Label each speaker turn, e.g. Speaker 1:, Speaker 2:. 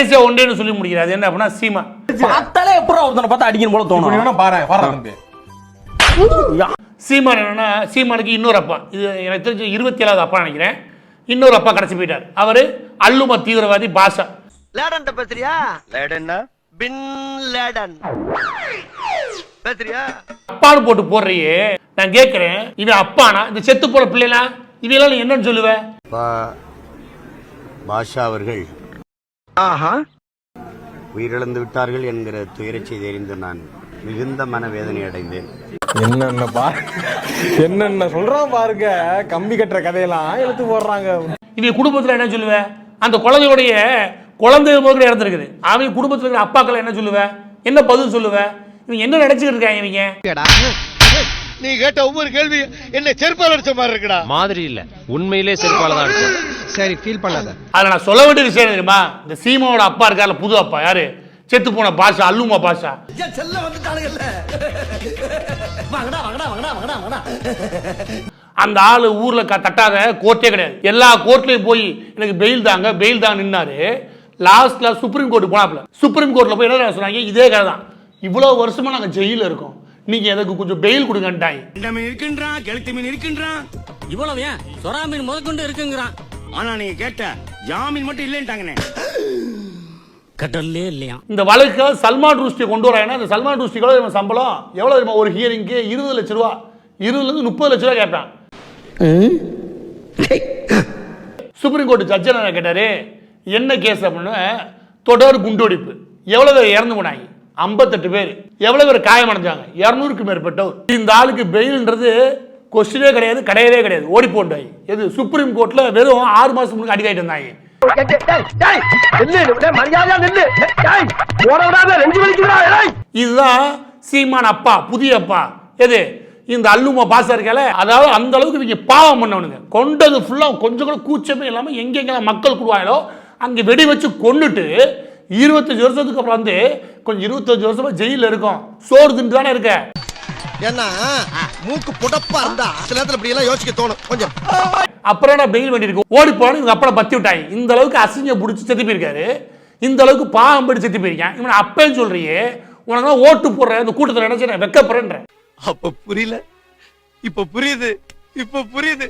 Speaker 1: கடைசியா ஒன்றேன்னு சொல்லி முடிக்கிறார். என்ன அப்படின்னா சீமா.
Speaker 2: பார்த்தாலே எப்பறம் ஒருத்தனை பார்த்தா அடிக்கணும் போல தோணும்.
Speaker 3: வேணா பாரு தம்பி.
Speaker 1: சீமான் என்னன்னா சீமானுக்கு இன்னொரு அப்பா. இது எனக்கு தெரிஞ்சு இருபத்தி ஏழாவது அப்பா நினைக்கிறேன். இன்னொரு அப்பா கடைசி போயிட்டார். அவரு அல்லும தீவிரவாதி பாஷா.
Speaker 4: லேடன் பேசுறியா? லேடன்னா? Bin Laden. பேசுறியா?
Speaker 1: அப்பான்னு போட்டு போடுறியே. நான் கேட்கிறேன் இவன் அப்பானா? இந்த செத்து போற பிள்ளைலாம் இவையெல்லாம் நீ என்னன்னு சொல்லுவ?
Speaker 5: பாஷா அவர்கள்
Speaker 4: ஆஹா.
Speaker 5: உயிரிழந்து விட்டார்கள் என்கிற துயரச் செய்தி அறிந்து நான் மிகுந்த மனவேதனை அடைந்தேன்.
Speaker 3: என்னென்ன பா என்னென்ன சொல்றான் பாருங்க. கம்பி கட்டுற கதையெல்லாம் எடுத்து போடுறாங்க.
Speaker 1: இவன் குடும்பத்துல என்ன சொல்லுவ? அந்த குழந்தையுடைய குழந்தை போகிற இறந்துருக்குது. அவன் குடும்பத்துல இருக்கிற அப்பாக்கள் என்ன சொல்லுவ? என்ன பதில் சொல்லுவ? இவங்க என்ன நினைச்சுக்கிட்டு இருக்காங்க இவங்க
Speaker 4: நீ கேட்ட ஒவ்வொரு கேள்வி என்ன செருப்பால் அடிச்ச மாதிரி இருக்குடா.
Speaker 6: மாதிரி இல்ல. உண்மையிலே செருப்பால தான் அடிச்சேன்
Speaker 4: சரி ஃபீல் பண்ணாத.
Speaker 1: அதுல நான் சொல்ல வேண்டிய விஷயம் தெரியுமா? இந்த சீமாவோட அப்பா இருக்கார்ல புது அப்பா. யாரு? செத்து போன பாஷா அல்லுமா பாஷா.
Speaker 4: செல்ல வந்துட்டானுங்கல்ல வாங்கடா வாங்கடா வாங்கடா வாங்கடா வாங்கடா.
Speaker 1: அந்த ஆளு ஊர்ல க- தட்டாத கோர்ட்டே கிடையாது. எல்லா கோர்ட்லயும் போய் எனக்கு பெயில் தாங்க. பெயில் தாங்க நின்னாரு. லாஸ்ட்ல சுப்ரீம் கோர்ட் போனாப்ல சுப்ரீம் கோர்ட்ல போய் என்ன சொன்னாங்க? இதே கதை தான். இவ்வளவு வருஷமா நாங்க ஜெயில இருக்கோம். நீங்க எனக்கு கொஞ்சம் பெயில் கொடுங்கன்ட்டாங்க.
Speaker 7: இருக்கின்றான் கெளுத்தி மீன் இருக்கின்றான்.
Speaker 8: இவ்வளவு ஏன்? சொரா மீன் முதற்கொண்டு இருக்குங்கிறான்.
Speaker 7: ஆனா நீங்க கேட்ட ஜாமீன் மட்டும் இல்லைன்ட்டாங்கண்ணே.
Speaker 8: கடல்லே இல்லையா?
Speaker 1: இந்த வழக்கு சல்மான் ருஷ்டியை கொண்டு வராங்கன்னா இந்த சல்மான் ருஷ்டி கூட இவன் சம்பளம்? எவ்வளவு தெரியுமா ஒரு ஹியரிங்க்கு இருபது லட்ச ரூபா. இருபதுல இருந்து முப்பது லட்ச ரூபா கேட்பான் சுப்ரீம் கோர்ட் ஜட்ஜ் என்ன கேட்டாரு? என்ன கேஸ் அப்படின்னு தொடர் குண்டுவெடிப்பு எவ்வளவு பேர் இறந்து போனாங்க? ஐம்பத்தெட்டு பேர். எவ்வளவு பேர் காயமடைஞ்சாங்க? இரநூறுக்கு மேற்பட்டவர் இந்த ஆளுக்கு பெயில்ன்றது கொஸ்டினே கிடையாது கிடையவே கிடையாது. ஓடி போண்டாய். எது சுப்ரீம் கோர்ட்ல வெறும் ஆறு மாசம் முன்னாடி இருந்தாங்க
Speaker 4: விடாத ரெஞ்சு வலிக்குதுடா
Speaker 1: இதுதான் சீமான் அப்பா புதிய அப்பா. எது இந்த அல்லுமா பாசா இருக்கல அதாவது அந்த அளவுக்கு இவங்க பாவம் பண்ணவனுங்க. கொண்டது ஃபுல்லாக கொஞ்சம் கூட கூச்சமே இல்லாமல் எங்கெங்கெல்லாம் மக்கள் கூடுவாங்களோ அங்கே வெடி வச்சு கொண்டுட்டு இருபத்தஞ்சு வருஷத்துக்கு அப்புறம் வந்து கொஞ்சம் இருபத்தஞ்சு வருஷமா ஜெயிலில் இருக்கும். சோறு தின்று தானே இருக்க.
Speaker 4: ஏன்னா மூக்கு புடப்பா இருந்தா சில நேரத்துல இப்படி எல்லாம் யோசிக்க தோணும். கொஞ்சம்.
Speaker 1: அப்புறம் என்ன பெயில் வண்டி இருக்கு ஓடி போன இவங்க அப்பனை பத்தி விட்டாங்க. இந்த அளவுக்கு அசிங்க பிடிச்சி செத்து போயிருக்காரு. இந்த அளவுக்கு பாவம் படி செத்து போயிருக்கான். இவன் அப்பேன்னு சொல்றியே உனக்கு ஓட்டு போடுற இந்த கூட்டத்தில் நினைச்சு நான் வெக்கப்படுறேன்ற
Speaker 4: அப்ப புரியல. இப்ப புரியுது. இப்ப புரியுது.